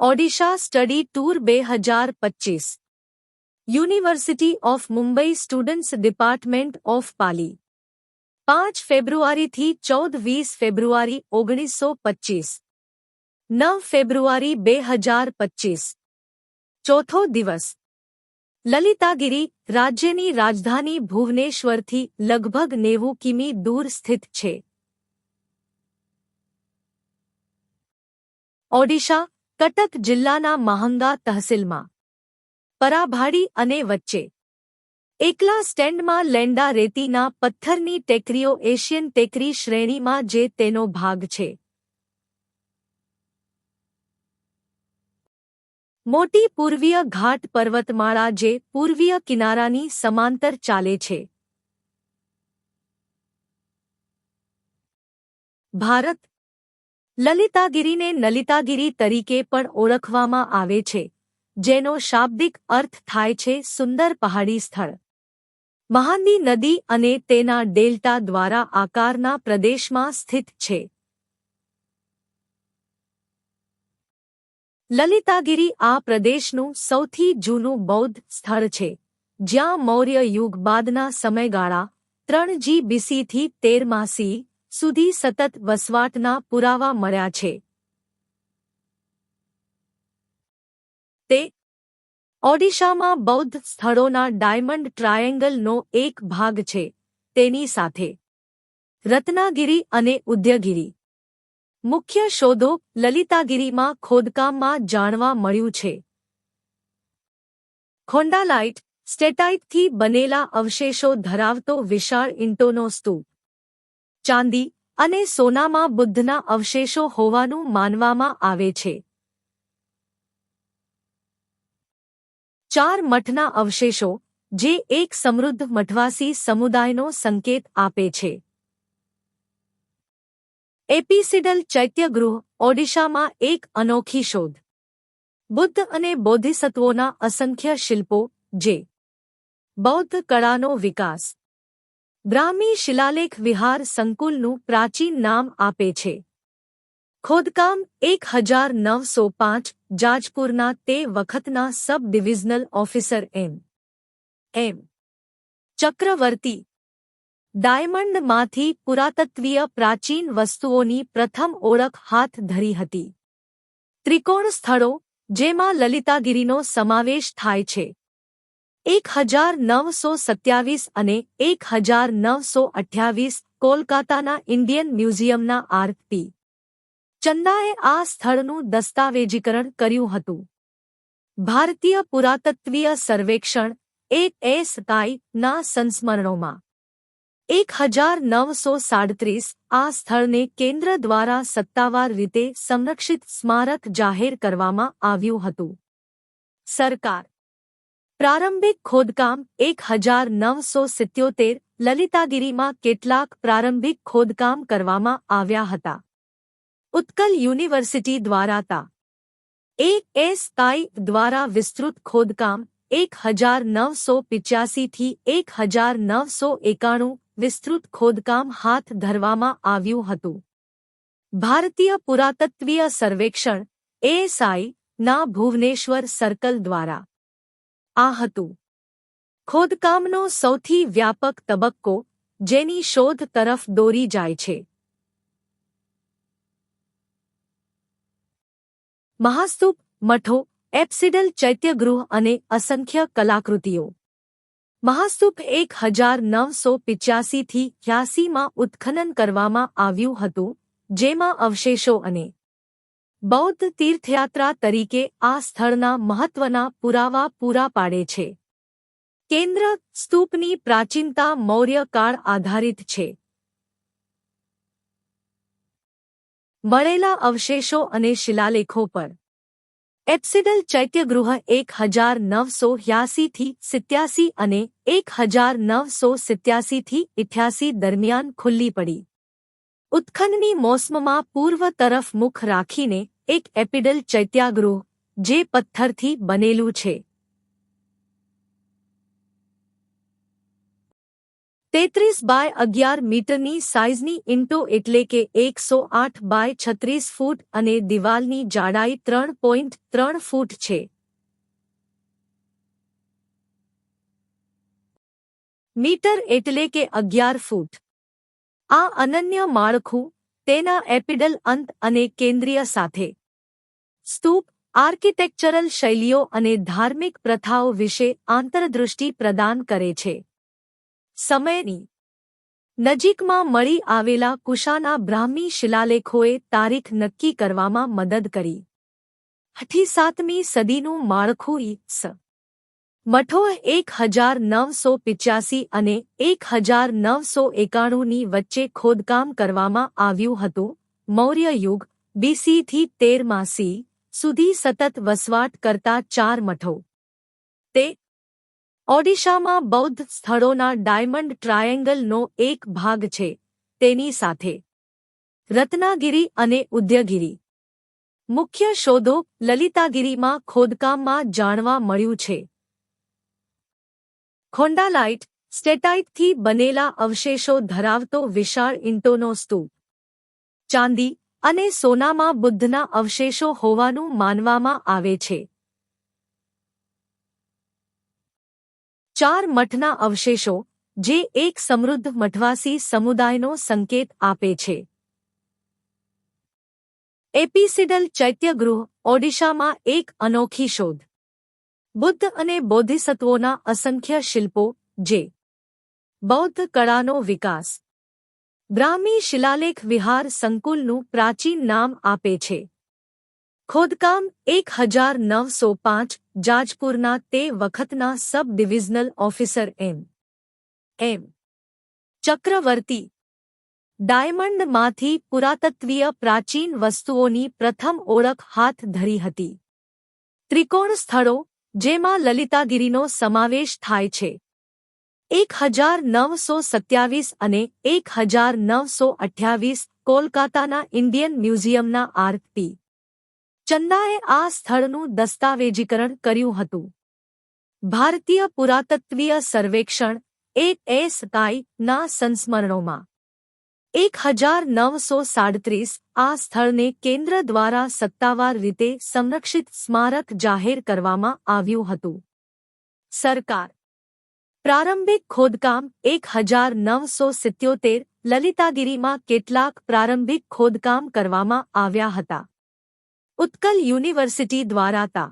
Odisha study tour બે હજાર પચીસ university of Mumbai students department of Pali પાંચ ફેબ્રુઆરીથી ચૌદ વીસ ફેબ્રુઆરી ઓગણીસો પચીસ નવ ફેબ્રુઆરી બે હજાર પચીસ ચોથો દિવસ લલિતાગિરી રાજ્યની રાજધાની ભુવનેશ્વરથી લગભગ નેવું કિમી દૂર સ્થિત છે ઓડિશા કટક જિલ્લાના મહંગા તહસીલમાં. પરાભાડી અને વચ્ચે. એકલા સ્ટેન્ડમાં લેન્ડા રેતીના પથ્થરની ટેકરીઓ એશિયન ટેકરી શ્રેણીમાં જે તેનો ભાગ છે. મોટી પૂર્વીય ઘાટ પર્વતમાળા જે પૂર્વીય કિનારાની સમાંતર ચાલે છે. ભારત લલિતાગિરીને લલિતાગીરી તરીકે પણ ઓળખવામાં આવે છે, જેનો શાબ્દિક અર્થ થાય છે સુંદર પહાડી સ્થળ. મહાંદી નદી અને તેના ડેલ્ટા દ્વારા આકારના પ્રદેશમાં સ્થિત છે. લલિતાગિરી આ પ્રદેશનું સૌથી જૂનું બૌદ્ધ સ્થળ છે, જ્યાં મૌર્ય યુગ બાદના સમયગાળા ત્રણ જી બીસીથી તેરમાસી સુધી સતત વસવાટના પુરાવા મળ્યા છે. તે ઓડિશામાં બૌદ્ધ સ્થળોના ડાયમંડ ટ્રાયેંગલનો એક ભાગ છે, તેની સાથે રત્નાગિરી અને ઉદ્યગીરી. મુખ્ય શોધો લલિતાગિરીમાં ખોદકામમાં જાણવા મળ્યું છે. ખોંડાલાઇટ સ્ટેટાઇટથી બનેલા અવશેષો ધરાવતો વિશાળ ઇન્ટોનો સ્તૂપ. ચાંદી અને સોનામાં બુદ્ધના અવશેષો હોવાનું માનવામાં આવે છે. ચાર મઠના અવશેષો, જે એક સમૃદ્ધ મઠવાસી સમુદાયનો સંકેત આપે છે. એપિસિડલ ચૈત્યગૃહ, ઓડિશામાં એક અનોખી શોધ. બુદ્ધ અને બોધિસત્વોના અસંખ્ય શિલ્પો, જે બૌદ્ધ કળાનો વિકાસ બ્રાહ્મી શિલાલેખ વિહાર સંકુલનું પ્રાચીન નામ આપે છે. ખોદકામ એક હજાર નવસો પાંચ જાજપુરના તે વખતના સબ ડિવિઝનલ ઓફિસર એમ. એમ. ચક્રવર્તી. ડાયમંડમાંથી પુરાતત્વીય પ્રાચીન વસ્તુઓની પ્રથમ ઓળખ હાથ ધરી હતી. ત્રિકોણ સ્થળો, જેમાં લલિતાગીરીનો સમાવેશ થાય છે. એક હજાર નવસો સત્યાવીસ અને એક હજાર નવસો અઠ્યાવીસ કોલકાતાના ઇન્ડિયન મ્યુઝિયમના આરપી ચંદાએ આ સ્થળનું દસ્તાવેજીકરણ કર્યું હતું. ભારતીય પુરાતત્વીય સર્વેક્ષણ એસ ના સંસ્મરણોમાં. એક હજાર નવસો સાડત્રીસ આ સ્થળને કેન્દ્ર દ્વારા સત્તાવાર રીતે સંરક્ષિત સ્મારક જાહેર કરવામાં આવ્યું હતું. સરકાર પ્રારંભિક ખોદકામ એક હજાર નવસો સિત્યોતેર લલિતાગીરીમાં કેટલાક પ્રારંભિક ખોદકામ કરવામાં આવ્યા હતા. ઉત્કલ યુનિવર્સિટી દ્વારા તા. એક એસ આઈ દ્વારા વિસ્તૃત ખોદકામ એક હજાર નવસો પિચ્યાસીથી એક હજાર નવસો એકાણું વિસ્તૃત ખોદકામ હાથ ધરવામાં આવ્યું હતું. ભારતીય પુરાતત્વીય સર્વેક્ષણ એએસઆઈ ના ભુવનેશ્વર સર્કલ દ્વારા આ હતું. ખોદકામનો સૌથી વ્યાપક તબક્કો, જેની શોધ તરફ દોરી જાય છે. મહાસ્તુપ, મઠો, એપ્સિડલ ચૈત્યગૃહ અને અસંખ્ય કલાકૃતિઓ. મહાસ્તુપ એક હજાર નવસો પિચ્યાસીથી ક્યાસીમાં ઉત્ખનન કરવામાં આવ્યું હતું, જેમાં અવશેષો અને બૌદ્ધ તીર્થયાત્રા તરીકે આ સ્થળના મહત્વના પુરાવા પૂરા પાડે છે. કેન્દ્ર સ્તૂપની પ્રાચીનતા મૌર્ય કાળ આધારિત છે. મળેલા અવશેષો અને શિલાલેખો પર. એપ્સિડલ ચૈત્યગૃહ એક હજાર નવસો યાસીથી સિત્યાસી અને એક હજાર નવસો સિત્યાસીથી ઇઠ્યાસી દરમિયાન ખુલ્લી પડી. ઉત્ખનની મોસમમાં પૂર્વ તરફ મુખ રાખીને એક એપિડલ ચૈત્યાગૃહ જે પથ્થરથી બનેલું છે તેત્રીસ બાય અગિયાર મીટરની સાઇઝની ઇન્ટો એટલે કે એકસો આઠ બાય છત્રીસ ફૂટ અને દિવાલની જાડાઈ ત્રણ પોઈન્ટ ત્રણ ફૂટ છે મીટર એટલે કે અગિયાર ફૂટ આ અનન્ય માળખું તેના એપિડલ અંત અને કેન્દ્રીય સાથે. સ્તૂપ, આર્કિટેક્ચરલ શૈલીઓ અને ધાર્મિક પ્રથાઓ વિશે આંતરદૃષ્ટિ પ્રદાન કરે છે. સમયની નજીકમાં મળી આવેલા કુશાના બ્રાહ્મી શિલાલેખોએ તારીખ નક્કી કરવામાં મદદ કરી. અઠી સાતમી સદીનું માળખું સ. મઠો એક હજાર નવસો પિચ્યાસી અને એક હજાર નવસો એકાણુંની વચ્ચે ખોદકામ કરવામાં આવ્યું હતું. મૌર્ય યુગ બીસીથી તેરમા સી સુધી સતત વસવાટ કરતા ચાર મઠો. તે ઓડિશામાં બૌદ્ધ સ્થળોના ડાયમંડ ટ્રાયેંગલનો એક ભાગ છે. તેની સાથે રત્નાગિરી અને ઉદ્યગીરી. મુખ્ય શોધો લલિતાગીરીમાં ખોદકામમાં જાણવા મળ્યું છે. ખોંડાલાઇટ સ્ટેટાઇટથી બનેલા અવશેષો ધરાવતો વિશાળ ઇંટોનો સ્તૂપ ચાંદી અને સોનામાં બુદ્ધના અવશેષો હોવાનું માનવામાં આવે છે. ચાર મઠના અવશેષો, જે એક સમૃદ્ધ મઠવાસી સમુદાયનો સંકેત આપે છે. એપિસિડલ ચૈત્યગૃહ, ઓડિશામાં એક અનોખી શોધ. બુદ્ધ અને બોધિસત્વોના અસંખ્ય શિલ્પો, જે બૌદ્ધ કળાનો વિકાસ. બ્રાહ્મી શિલાલેખ વિહાર સંકુલનું પ્રાચીન નામ આપે છે. ખોદકામ એક હજાર નવસો પાંચ, જાજપુરના તે વખતના સબ ડિવિઝનલ ઓફિસર એમ. એમ. ચક્રવર્તી. ડાયમંડમાંથી પુરાતત્વીય પ્રાચીન વસ્તુઓની પ્રથમ ઓળખ હાથ ધરી હતી. ત્રિકોણ સ્થળો જેમાં લલિતાગીરીનો સમાવેશ થાય છે. એક હજાર નવસો સત્યાવીસ અને એક હજાર નવસો અઠ્યાવીસ કોલકાતાના ઇન્ડિયન મ્યુઝિયમના આરતી. ચંદાએ આ સ્થળનું દસ્તાવેજીકરણ કર્યું હતું. ભારતીય પુરાતત્વીય સર્વેક્ષણ, એક એસઆઈ ના સંસ્મરણોમાં એક હજાર નવસો સાડત્રીસ આ સ્થળને કેન્દ્ર દ્વારા સત્તાવાર રીતે સંરક્ષિત સ્મારક જાહેર કરવામાં આવ્યું હતું સરકાર પ્રારંભિક ખોદકામ એક હજાર નવસો સિત્યોતેર લલિતાગીરીમાં કેટલાક પ્રારંભિક ખોદકામ કરવામાં આવ્યા હતા ઉત્કલ યુનિવર્સિટી દ્વારા તા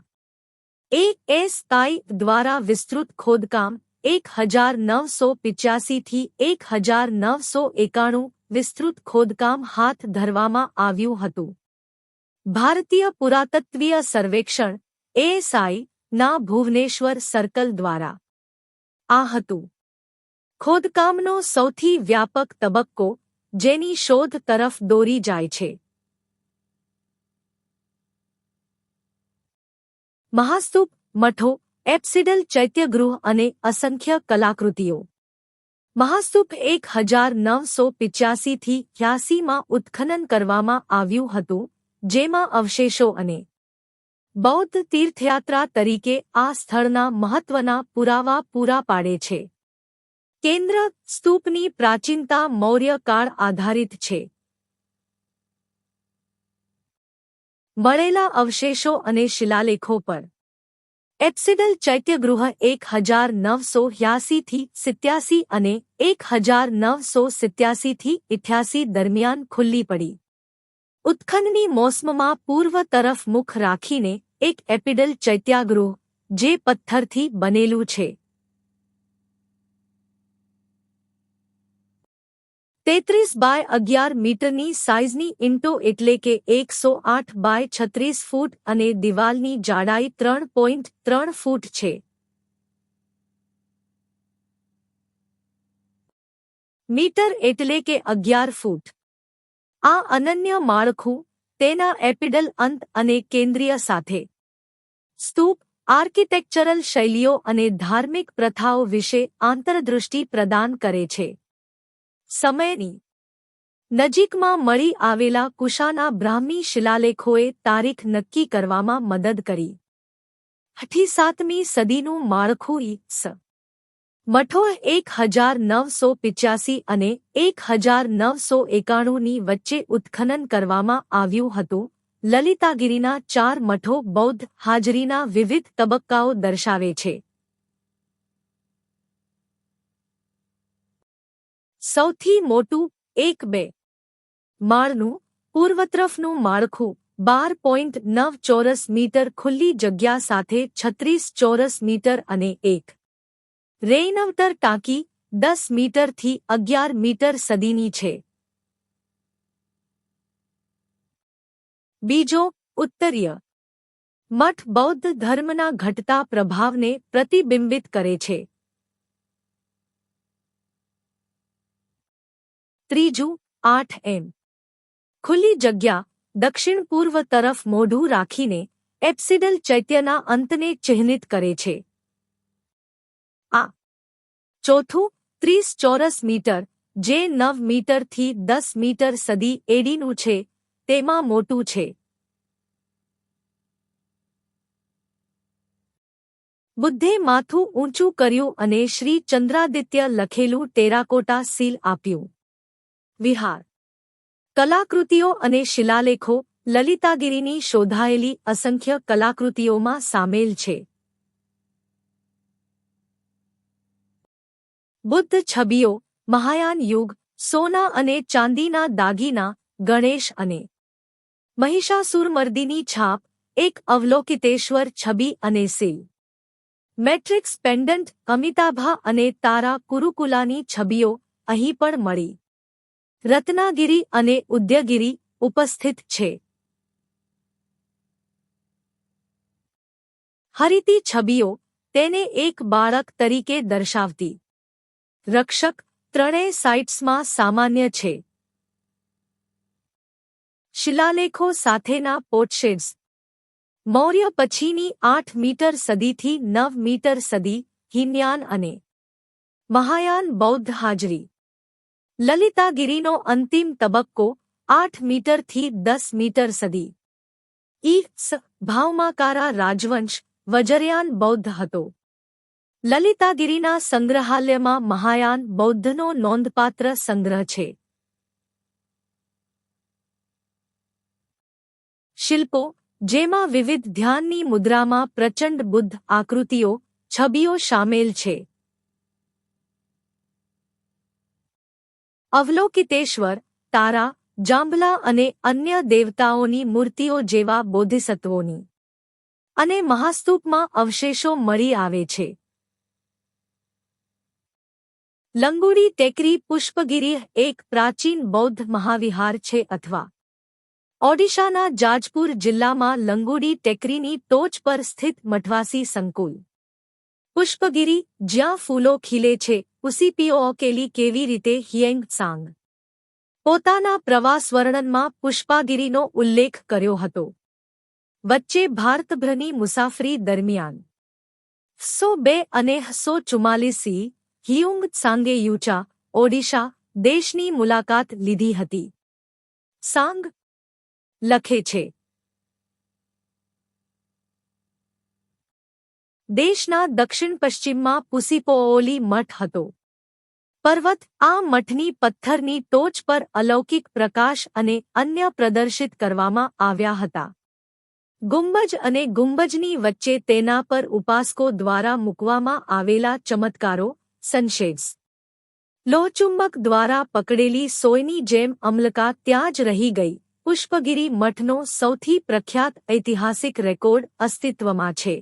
એએસઆઈ દ્વારા વિસ્તૃત ખોદકામ એક હજાર નવસો પિચ્યાસીથી એક હજાર નવસો એકાણું વિસ્તૃત ખોદકામ હાથ ધરવામાં આવ્યું હતું. ભારતીય પુરાતત્વીય સર્વેક્ષણ, એએસઆઈ, ના ભુવનેશ્વર સર્કલ દ્વારા. આ હતું. ખોદકામનો સૌથી વ્યાપક તબક્કો, જેની શોધ તરફ દોરી જાય છે. મહાસ્તુપ, મઠો, એપ્સિડલ ચૈત્યગૃહ અને અસંખ્ય કલાકૃતિઓ. મહાસ્તુપ એક હજાર નવસો પિચ્યાસીથી ત્યાસીમાં ઉત્ખનન કરવામાં આવ્યું હતું, જેમાં અવશેષો અને બૌદ્ધ તીર્થયાત્રા તરીકે આ સ્થળના મહત્વના પુરાવા પૂરા પાડે છે. કેન્દ્ર સ્તૂપની પ્રાચીનતા મૌર્ય કાળ આધારિત છે. મળેલા અવશેષો અને શિલાલેખો પર એપ્સિડલ ચૈત્યગૃહ એક હજાર નવસો યાસીથી સિત્યાસી અને એક હજાર નવસો સિત્યાસીથી ઇઠ્યાસી દરમિયાન ખુલ્લી પડી. ઉત્ખનની મોસમમાં પૂર્વ તરફ મુખ રાખીને એક એપિડલ ચૈત્યાગૃહ, જે પથ્થરથી બનેલું છે. તેત્રીસ બાય અગિયાર મીટરની સાઇઝની ઇન્ટો એટલે કે એકસો આઠ બાય છત્રીસ ફૂટ અને દિવાલની જાડાઈ ત્રણ પોઈન્ટ ત્રણ ફૂટ છે. મીટર એટલે કે અગિયાર ફૂટ. આ અનન્ય માળખું તેના એપિડલ અંત અને કેન્દ્રીય સાથે. સ્તૂપ, આર્કિટેક્ચરલ શૈલીઓ અને ધાર્મિક પ્રથાઓ વિશે આંતરદૃષ્ટિ પ્રદાન કરે છે. સમયની નજીકમાં મળી આવેલા કુશાના બ્રાહ્મી શિલાલેખોએ તારીખ નક્કી કરવામાં મદદ કરી. અઠી સાતમી સદીનું માળખું ઈસ મઠો એક હજાર નવસો પિચ્યાસી અને એક હજાર નવસો એકાણુંની વચ્ચે ઉત્ખનન કરવામાં આવ્યું હતું. લલિતાગીરીના ચાર મઠો બૌદ્ધ હાજરીના વિવિધ તબક્કાઓ દર્શાવે છે. સૌથી મોટું એક બે. માળનું પૂર્વ તરફનું માળખું બાર પોઈન્ટ નવ ચોરસ મીટર ખુલ્લી જગ્યા સાથે છત્રીસ ચોરસ મીટર અને એક. રેઇનવટર ટાંકી દસ મીટરથી અગિયાર મીટર સદીની છે. બીજો ઉત્તરીય. મઠ બૌદ્ધ ધર્મના ઘટતા પ્રભાવને પ્રતિબિંબિત કરે છે. ત્રીજું, આઠ એમ. ખુલ્લી જગ્યા દક્ષિણ પૂર્વ તરફ મોઢું રાખીને એપ્સિડલ ચૈત્યના અંતને ચિહ્નિત કરે છે. આ. ચોથું, ત્રીસ ચોરસ મીટર, જે નવ મીટરથી દસ મીટર સદી એડીનું છે, તેમાં મોટું છે. બુદ્ધે માથું ઊંચું કર્યું અને શ્રી ચંદ્રાદિત્ય લખેલું ટેરાકોટા સીલ આપ્યું. વિહાર. કલાકૃતિઓ અને શિલાલેખો લલિતાગીરીની શોધાયેલી અસંખ્ય કલાકૃતિઓમાં સામેલ છે. બુદ્ધ છબીઓ, મહાયાન યુગ, સોના અને ચાંદીના દાગીના, ગણેશ અને મહિષાસુરમર્દીની છાપ, એક અવલોકિતેશ્વર છબી અને સિલ. મેટ્રિક્સ પેન્ડન્ટ, અમિતાભા અને તારા કુરુકુલાની છબીઓ અહીં પણ મળી. રત્નાગીરી અને ઉદ્યગીરી ઉપસ્થિત છે. હરિતી છબીઓ તેને એક બાળક તરીકે દર્શાવતી. રક્ષક ત્રણેય સાઇટ્સમાં સામાન્ય છે. શિલાલેખો સાથેના પોટશેડ્સ. મૌર્ય પછીની આઠ મીટર સદીથી નવ મીટર સદી, હિન્યાન અને મહાયાન બૌદ્ધ હાજરી. લલિતાગીરીનો અંતિમ તબક્કો આઠ મીટરથી દસ મીટર સદી. ઈસ ભાવમાકારા રાજવંશ વજરયાન બૌદ્ધ હતો. લલિતાગીરીના સંગ્રહાલયમાં મહાયાન બૌદ્ધનો નોંધપાત્ર સંગ્રહ છે. શિલ્પો, જેમાં વિવિધ ધ્યાનની મુદ્રામાં પ્રચંડ બુદ્ધ આકૃતિઓ, છબીઓ શામેલ છે. અવલોકિતેશ્વર, તારા, જાંબલા અને અન્ય દેવતાઓની મૂર્તિઓ જેવા બોધિસત્વોની અને મહાસ્તૂપમાં અવશેષો મળી આવે છે. લંગુડી ટેકરી પુષ્પગીરી એક પ્રાચીન બૌદ્ધ મહાવિહાર છે અથવા ઓડિશાના જાજપુર જિલ્લામાં લંગુડી ટેકરીની ટોચ પર સ્થિત મઠવાસી સંકુલ. પુષ્પગીરી જ્યાં ફૂલો ખીલે છે ઉસીપીઓ કેલી કેવી રીતે હિયેંગ સાંગ. પોતાના પ્રવાસ વર્ણનમાં પુષ્પાગીરીનો ઉલ્લેખ કર્યો હતો. વચ્ચે ભારતભરની મુસાફરી દરમિયાન. સો બે અને સો ચુમ્માલીસી હિયુંગ સાંગે યુચા, ઓડિશા, દેશની મુલાકાત લીધી હતી. સાંગ લખે છે. દેશના દક્ષિણ પશ્ચિમમાં પુસીપોઓલી મઠ હતો. પર્વત આ મઠની પથ્થરની ટોચ પર અલૌકિક પ્રકાશ અને અન્ય પ્રદર્શિત કરવામાં આવ્યા હતા. ગુંબજ અને ગુંબજની વચ્ચે તેના પર ઉપાસકો દ્વારા મૂકવામાં આવેલા ચમત્કારો સનશેડ્સ લોહચુંબક દ્વારા પકડેલી સોયની જેમ અમલકા ત્યાં જ રહી ગઈ. પુષ્પગીરી મઠનો સૌથી પ્રખ્યાત ઐતિહાસિક રેકોર્ડ અસ્તિત્વમાં છે.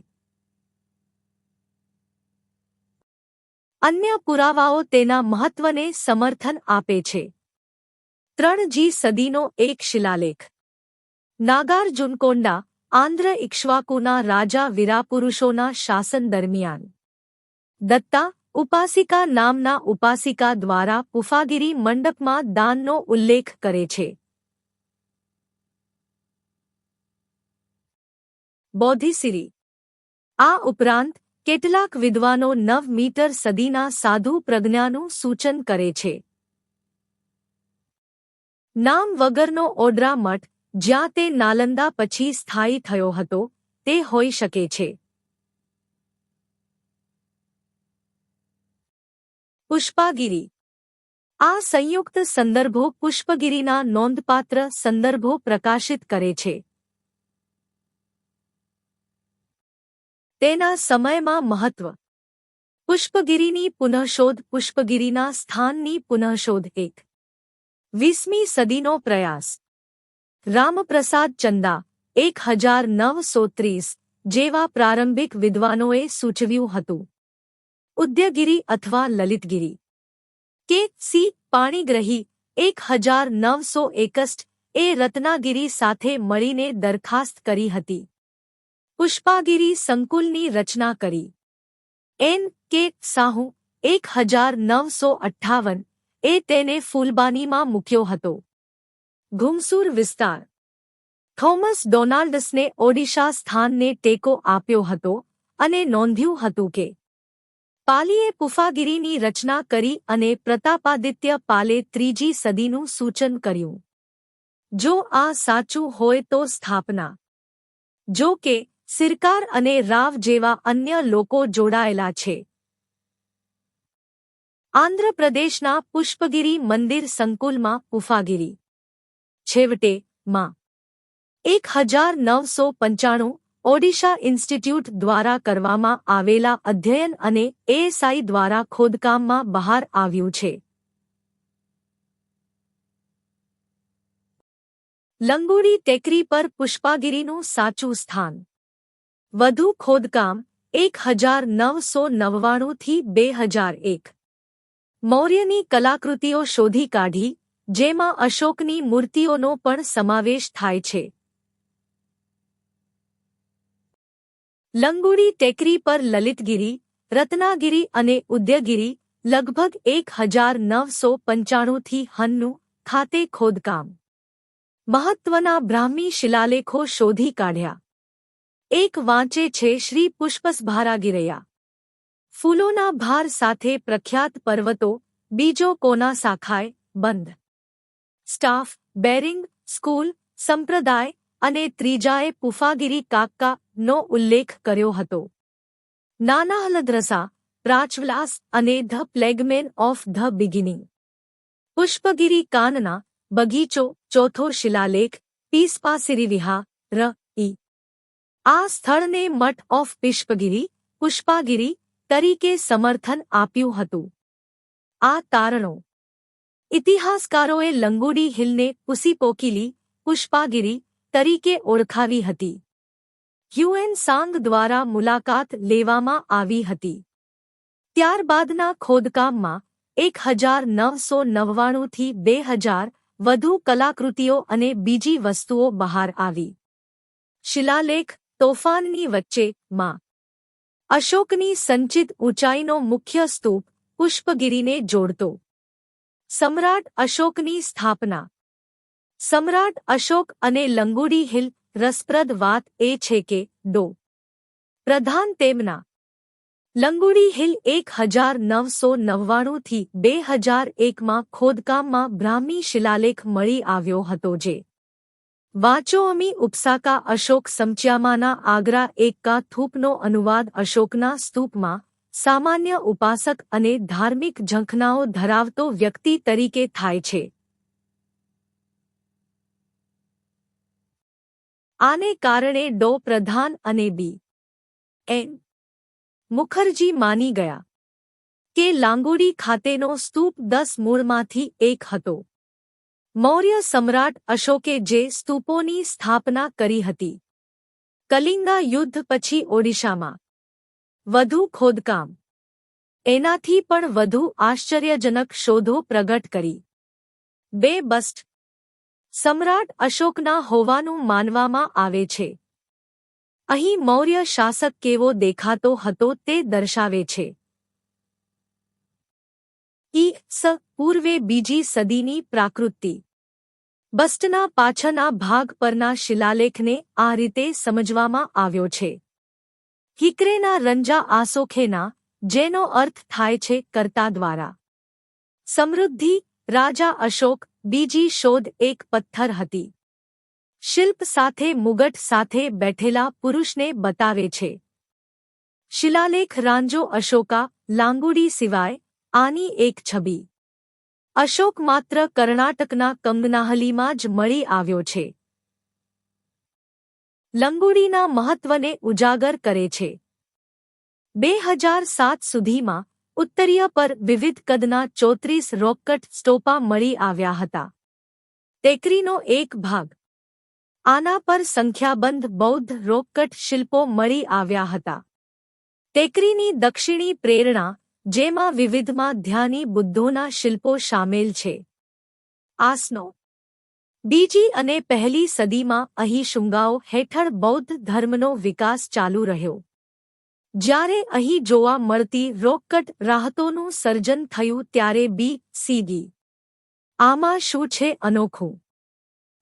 અન્ય પુરાવાઓ તેના મહત્વને સમર્થન આપે છે. ત્રણજી સદીનો એક શિલાલેખ. નાગાર્જુનકોંડા, આંધ્ર ઇક્ષ્વાકુના રાજા વીરાપુરુષોના શાસન દરમિયાન. દત્તા, ઉપાસિકા નામના ઉપાસિકા દ્વારા પુફાગીરી મંડપમાં દાનનો ઉલ્લેખ કરે છે. બૌદ્ધિસિરી આ ઉપરાંત કેટલાક વિદ્વાનો નવ મીટર સદીના સાધુ પ્રજ્ઞાનું સૂચન કરે છે. નામ વગરનો ઓડ્રા મઠ, જ્યાં તે નાલંદા પછી સ્થાયી થયો હતો, તે હોઈ શકે છે. પુષ્પાગીરી. આ સંયુક્ત સંદર્ભો પુષ્પગીરીના નોંધપાત્ર સંદર્ભો પ્રકાશિત કરે છે. તેના સમયમાં મહત્વ. પુષ્પગીરીની પુનઃશોધ પુષ્પગીરીના સ્થાનની પુનઃશોધ એક. વીસમી સદીનો પ્રયાસ. રામપ્રસાદ ચંદા એક હજાર નવસો ત્રીસ જેવા પ્રારંભિક વિદ્વાનોએ સૂચવ્યું હતું. ઉદ્યગીરી અથવા લલિતગીરી. કે સી. પાણીગ્રહી એક હજાર નવસો એકસ્ટ એ રત્નાગીરી સાથે મળીને દરખાસ્ત કરી હતી. પુષ્પાગીરી સંકુલની રચના કરી. એન કે સાહુ, એક હજાર નવસો અઠ્ઠાવન, એ તેને ફૂલબાનીમાં મૂક્યો હતો. ઘુમસુર વિસ્તાર. થોમસ ડોનાલ્ડસને ઓડિશા સ્થાનને ટેકો આપ્યો હતો અને નોંધ્યું હતું કે, પાલીએ પુફાગીરીની રચના કરી અને પ્રતાપાદિત્ય પાલે ત્રીજી સદીનું સૂચન કર્યું. જો આ સાચું હોય તો સ્થાપના. જો કે સિરકાર અને રાવ જેવા અન્ય લોકો જોડાયેલા છે. આંધ્રપ્રદેશના પુષ્પગીરી મંદિર સંકુલમાં પુફાગીરી છેવટે માં. એક હજાર નવસો પંચાણું ઓડિશા ઇન્સ્ટિટ્યૂટ દ્વારા કરવામાં આવેલા અધ્યયન અને એએસઆઈ દ્વારા ખોદકામમાં બહાર આવ્યું છે. લંગુડી ટેકરી પર પુષ્પાગીરીનું સાચું સ્થાન. વધુ ખોદકામ એક હજાર નવસો નવ્વાણુંથી બે હજાર એક. મૌર્યની કલાકૃતિઓ શોધી કાઢી, જેમાં અશોકની મૂર્તિઓનો પણ સમાવેશ થાય છે. લંગુડી ટેકરી પર લલિતગીરી, રત્નાગીરી અને ઉદ્યગીરી લગભગ એક હજાર નવસો પંચાણુંથી હન્નું ખાતે ખોદકામ. મહત્વના બ્રાહ્મી શિલાલેખો શોધી કાઢ્યા. એક વાંચે છે શ્રી પુષ્પસ ભારાગીરયા ફૂલોના ભાર સાથે પ્રખ્યાત પર્વતો બીજો કોના શાખાય બંધ સ્ટાફ બેરિંગ સ્કૂલ સંપ્રદાય અને ત્રીજાએ પુફાગીરી કાક્કા નો ઉલ્લેખ કર્યો હતો નાના હલદ્રસા પ્રાચવલાસ અને ધ પ્લેગમેન ઓફ ધ બિગિનિંગ પુષ્પગીરી કાનના બગીચો ચોથો શિલાલેખ પીસપાસિરી વિહા ર ઈ આ સ્થળને મઠ ઓફ પુષ્પગીરી પુષ્પાગીરી તરીકે સમર્થન આપ્યું હતું. આ તારણો ઇતિહાસકારોએ લંગુડી હિલને પુસીપોકીલી, પુષ્પાગીરી તરીકે ઓળખાવી હતી. યુએન સાંગ દ્વારા મુલાકાત લેવામાં આવી હતી. ત્યારબાદના ખોદકામમાં એક હજાર નવસો નવ્વાણુંથી બે હજાર વધુ કલાકૃતિઓ અને બીજી વસ્તુઓ બહાર આવી. શિલાલેખ તોફાનની વચ્ચે, માં. અશોકની સંચિત ઊંચાઈનો મુખ્ય સ્તૂપ, પુષ્પગીરીને જોડતો. સમ્રાટ અશોકની સ્થાપના. સમ્રાટ અશોક અને લંગુડી હિલ, રસપ્રદ વાત એ છે કે, ડો. પ્રધાન તેમના. લંગુડી હિલ એક હજાર નવસો નવ્વાણુંથી બે હજાર એકમાં ખોદકામમાં બ્રાહ્મી શિલાલેખ મળી આવ્યો હતો જે વાંચોઅમી ઉપસાકા અશોક સમચ્યામાના આગ્રા એક્કા થૂપનો અનુવાદ અશોકના સ્તૂપમાં સામાન્ય ઉપાસક અને ધાર્મિક ઝંખનાઓ ધરાવતો વ્યક્તિ તરીકે થાય છે. આને કારણે ડો પ્રધાન અને બી. એન. મુખર્જી માની ગયા કે લાંગોડી ખાતેનો સ્તૂપ દસ મૂળમાંથી એક હતો. મૌર્ય સમ્રાટ અશોકે જે સ્તૂપોની સ્થાપના કરી હતી. કલિંગા યુદ્ધ પછી ઓડિશામાં. વધુ ખોદકામ. એનાથી પણ વધુ આશ્ચર્યજનક શોધો પ્રગટ કરી. બે બસ્ટ. સમ્રાટ અશોકના હોવાનું માનવામાં આવે છે. અહીં મૌર્ય શાસક કેવો દેખાતો હતો તે દર્શાવે છે. ઈ સ પૂર્વે બીજી સદીની પ્રાકૃતિ બસ્ટના પાછળના ભાગ પરના શિલાલેખને આ રીતે સમજવામાં આવ્યો છે હિકરેના રંજા આસોખેના જેનો અર્થ થાય છે કર્તા દ્વારા સમૃદ્ધિ રાજા અશોક બીજી શોધ એક પથ્થર હતી શિલ્પ સાથે મુગટ સાથે બેઠેલા પુરુષને બતાવે છે શિલાલેખ રાંજો અશોકા લાંગુડી સિવાય આની એક છબી અશોક માત્ર કર્ણાટકના કંગનાહલીમાં જ મળી આવ્યો છે. લંગુડીના મહત્વને ઉજાગર કરે છે. બે હજાર સાત સુધીમાં ઉત્તરીય પર વિવિધ કદના ચોત્રીસ રોકકટ સ્ટોપા મળી આવ્યા હતા. ટેકરીનો એક ભાગ. આના પર સંખ્યાબંધ બૌદ્ધ રોકકટ શિલ્પો મળી આવ્યા હતા. ટેકરીની દક્ષિણી પ્રેરણા જેમાં વિવિધમાં ધ્યાની બુદ્ધોના શિલ્પો શામેલ છે. આસનો. બીજી અને પહેલી સદીમાં અહીં શુંગાઓ હેઠળ બૌદ્ધ ધર્મનો વિકાસ ચાલુ રહ્યો. જ્યારે અહીં જોવા મળતી રોકકટ રાહતોનું સર્જન થયું ત્યારે બી સીગી આમાં શું છે અનોખું?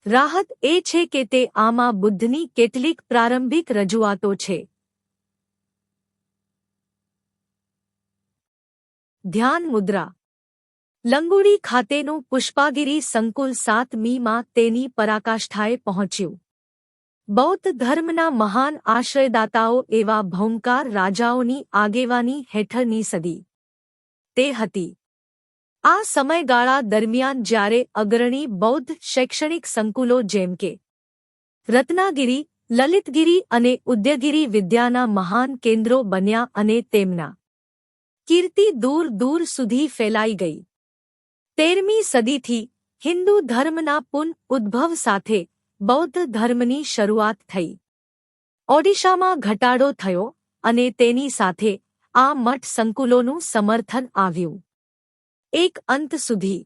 રાહત એ છે કે તે આમાં બુદ્ધની કેટલીક પ્રારંભિક રજૂઆતો છે. ધ્યાન મુદ્રા. લંગુડી ખાતેનું પુષ્પાગીરી સંકુલ સાત મીમાં તેની પરાકાષ્ઠાએ પહોંચ્યું. બૌદ્ધ ધર્મના મહાન આશ્રયદાતાઓ એવા ભૌમકાર રાજાઓની આગેવાની હેઠળની સદી. તે હતી. આ સમયગાળા દરમિયાન જ્યારે અગ્રણી બૌદ્ધ શૈક્ષણિક સંકુલો જેમ કે રત્નાગિરી, લલિતગિરી અને ઉદ્યગીરી વિદ્યાના મહાન કેન્દ્રો બન્યા અને તેમના કીર્તિ દૂર દૂર સુધી ફેલાઈ ગઈ. તેરમી સદીથી હિન્દુ ધર્મના પુન ઉદ્ભવ સાથે બૌદ્ધ ધર્મની શરૂઆત થઈ. ઓડિશામાં ઘટાડો થયો અને તેની સાથે આ મઠ સંકુલોનું સમર્થન આવ્યું. એક અંત સુધી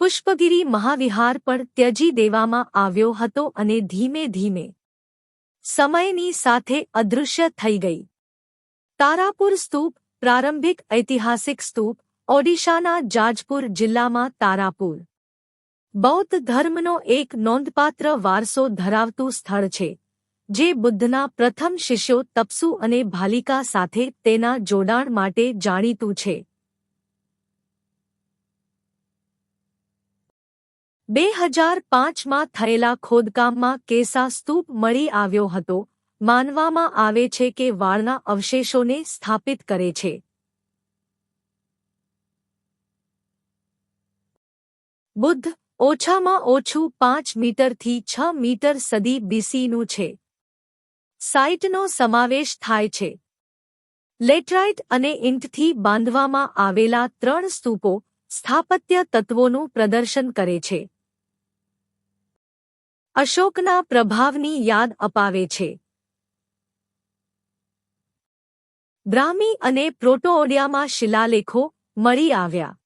પુષ્પગિરી મહાવિહાર પણ ત્યજી દેવામાં આવ્યો હતો અને ધીમે ધીમે સમયની સાથે અદૃશ્ય થઈ ગઈ. તારાપુર સ્તૂપ પ્રારંભિક ઐતિહાસિક સ્તૂપ, ઓડિશાના જાજપુર જિલ્લામાં તારાપુર. બૌદ્ધ ધર્મનો એક નોંધપાત્ર વારસો ધરાવતું સ્થળ છે, જે બુદ્ધના પ્રથમ શિષ્યો તપસુ અને ભાલિકા સાથે તેના જોડાણ માટે જાણીતું છે. બે હજાર પાંચમાં થયેલા ખોદકામમાં કેસા સ્તૂપ મળી આવ્યો હતો માનવામાં આવે છે કે વાળના અવશેષોને સ્થાપિત કરે છે. બુદ્ધ ઓછામાં ઓછું પાંચ મીટરથી છ મીટર સદી બીસીનું છે. સાઇટનો સમાવેશ થાય છે. લેટરાઇટ અને ઇંટથી બાંધવામાં આવેલા ત્રણ સ્તૂપો સ્થાપત્ય તત્વોનું પ્રદર્શન કરે છે. અશોકના પ્રભાવની યાદ અપાવે છે. બ્રાહ્મી અને પ્રોટોઓડિયામાં શિલાલેખો મળી આવ્યા.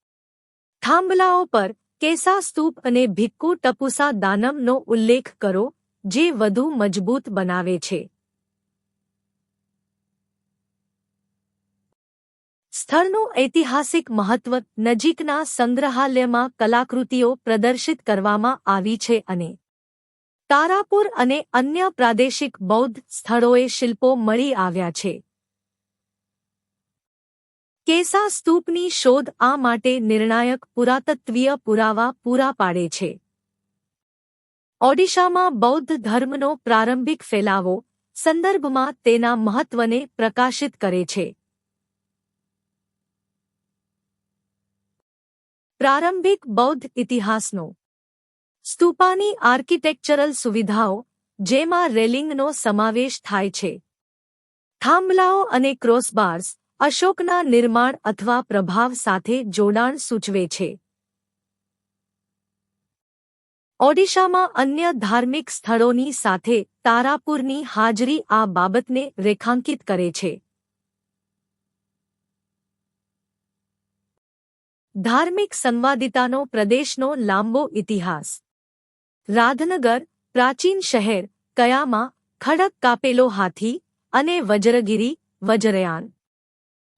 થાંભલાઓ પર કેસા સ્તૂપ અને ભિક્કુ ટપુસા દાનમનો ઉલ્લેખ કરો, જે વધુ મજબૂત બનાવે છે. સ્થળનું ઐતિહાસિક મહત્વ નજીકના સંગ્રહાલયમાં કલાકૃતિઓ પ્રદર્શિત કરવામાં આવી છે અને તારાપુર અને અન્ય પ્રાદેશિક બૌદ્ધ સ્થળોએ શિલ્પો મળી આવ્યા છે. કેસા સ્તૂપની શોધ આ માટે નિર્ણાયક પુરાતત્વીય પુરાવા પૂરા પાડે છે. ઓડિશામાં બૌદ્ધ ધર્મનો પ્રારંભિક ફેલાવો સંદર્ભમાં તેના મહત્વને પ્રકાશિત કરે છે. પ્રારંભિક બૌદ્ધ ઇતિહાસનો સ્તૂપાની આર્કિટેક્ચરલ સુવિધાઓ, જેમાં રેલિંગનો સમાવેશ થાય છે. થાંભલાઓ અને ક્રોસબાર્સ અશોકના નિર્માણ અથવા પ્રભાવ સાથે જોડાણ સૂચવે છે. ઓડિશામાં અન્ય ધાર્મિક સ્થળોની સાથે તારાપુરની હાજરી આ બાબતને રેખાંકિત કરે છે. ધાર્મિક સંવાદિતાનો પ્રદેશનો લાંબો ઇતિહાસ. રાધનગર, પ્રાચીન શહેર, કયામાં, ખડક કાપેલો હાથી અને વજ્રગીરી, વજ્રયાન.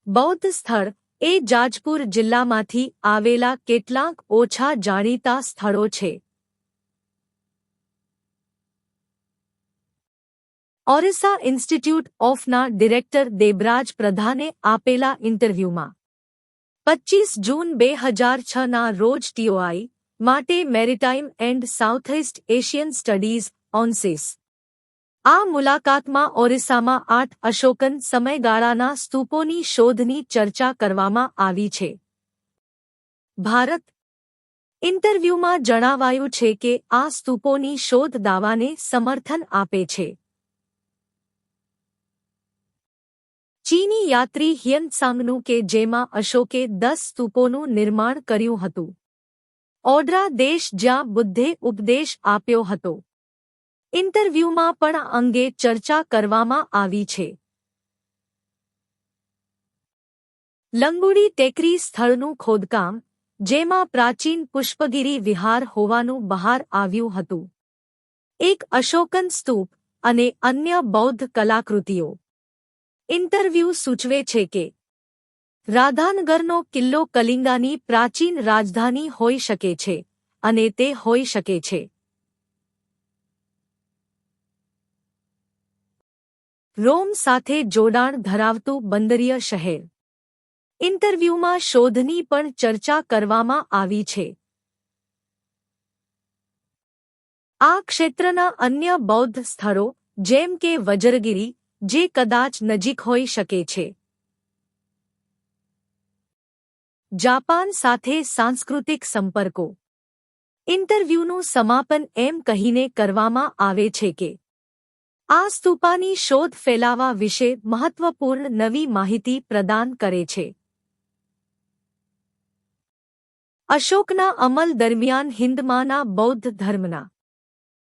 બૌદ્ધ સ્થળ એ જાજપુર જિલ્લામાંથી આવેલા કેટલાક ઓછા જાણીતા સ્થળો છે. ઓરિસ્સા ઇન્સ્ટિટ્યૂટ ઓફના ડિરેક્ટર દેબરાજ પ્રધાને આપેલા ઇન્ટરવ્યૂમાં, પચ્ચીસ જૂન બે હજાર છના રોજ ટીઓઆઈ માટે maritime and southeast Asian studies ઓનસીસ આ મુલાકાતમાં ઓરિસ્સામાં આઠ અશોકન સમયગાળાના સ્તૂપોની શોધની ચર્ચા કરવામાં આવી છે. ભારત ઇન્ટરવ્યૂમાં જણાવાયું છે કે આ સ્તૂપોની શોધ દાવાને સમર્થન આપે છે. ચીની યાત્રી હિયનસાંગનું કે જેમાં અશોકે દસ સ્તૂપોનું નિર્માણ કર્યું હતું. ઓડ્રા દેશ જ્યાં બુદ્ધે ઉપદેશ આપ્યો હતો. ઇન્ટરવ્યૂમાં પણ અંગે ચર્ચા કરવામાં આવી છે. લંગુડી ટેકરી સ્થળનું ખોદકામ, જેમાં પ્રાચીન પુષ્પગિરી વિહાર હોવાનું બહાર આવ્યું હતું. એક અશોકન સ્તૂપ અને અન્ય બૌદ્ધ કલાકૃતિઓ. ઇન્ટરવ્યૂ સૂચવે છે કે, રાધાનગરનો કિલ્લો કલિંગાની પ્રાચીન રાજધાની હોઈ શકે છે, અને તે હોઈ શકે છે. રોમ સાથે જોડાણ ધરાવતું બંદરીય શહેર. ઇન્ટરવ્યૂમાં શોધની પણ ચર્ચા કરવામાં આવી છે. આ ક્ષેત્રના અન્ય બૌદ્ધ સ્થળો, જેમ કે વજરગીરી, જે કદાચ નજીક હોઈ શકે છે. જાપાન સાથે સાંસ્કૃતિક સંપર્કો. ઇન્ટરવ્યૂનું સમાપન એમ કહીને કરવામાં આવે છે કે આ સ્તૂપાની શોધ ફેલાવા વિશે મહત્વપૂર્ણ નવી માહિતી પ્રદાન કરે છે. અશોકના અમલ દરમિયાન હિન્દમાના બૌદ્ધ ધર્મના